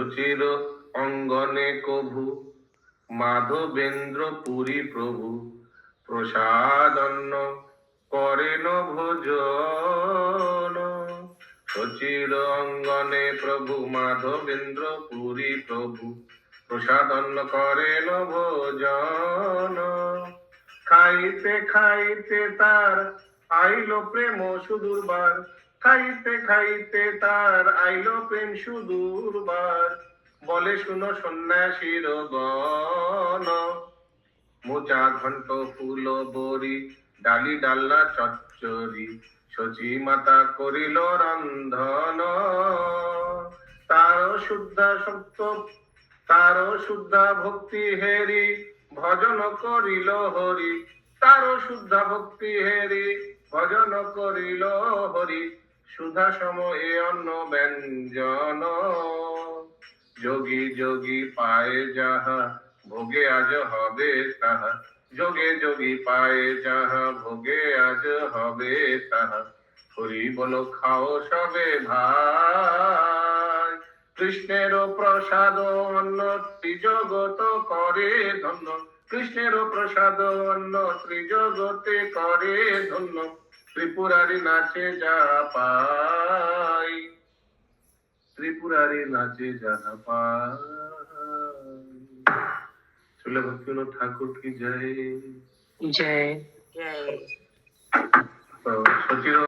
সচির অঙ্গনে কভু। মাধবেন্দ্র পুরী প্রভু, প্রসাদন্ন করেন ভোজন। সচির অঙ্গনে প্রভু মাধবেন্দ্র পুরী প্রভু, প্রসাদন্ন করেন ভোজন। খাইতে খাইতে তার আইলো প্রেম সুদূরবার খাইতে খাইতে তার আইলো প্রেম সুদূরবার বলে, শুনো সন্ন্যাসীর গণ। মোচা ঘন্ট ফুল বরি ডালি ডাল্লা চচ্চরি সচি মাতা করিল রন্ধন। তার শুদ্ধা সত্য তার শুদ্ধা ভক্তি হেরি, ভজন করিল হরি। তার শুদ্ধা ভক্তি হেরি, ভজন করিল হরি। সুধা সময়ে অন্ন ব্যঞ্জন। যোগী যোগী পায়ে যাহা, ভোগে আজ হবে তাহা। যোগে যোগী পায়ে যাহা, ভোগে আজ হবে তাহা। হরি বল খাও সবে ভাই। কৃষ্ণের প্রসাদ অন্ন ত্রিজগত করে ধন্য। কৃষ্ণের প্রসাদ অন্ন ত্রিজগতে করে ধন্য। ত্রিপুরারি নাচে যা পাই ত্রিপুরারি নাচে যা পাই চলে ভক্তি ঠাকুর কি জয়? জয়। জয়। সচির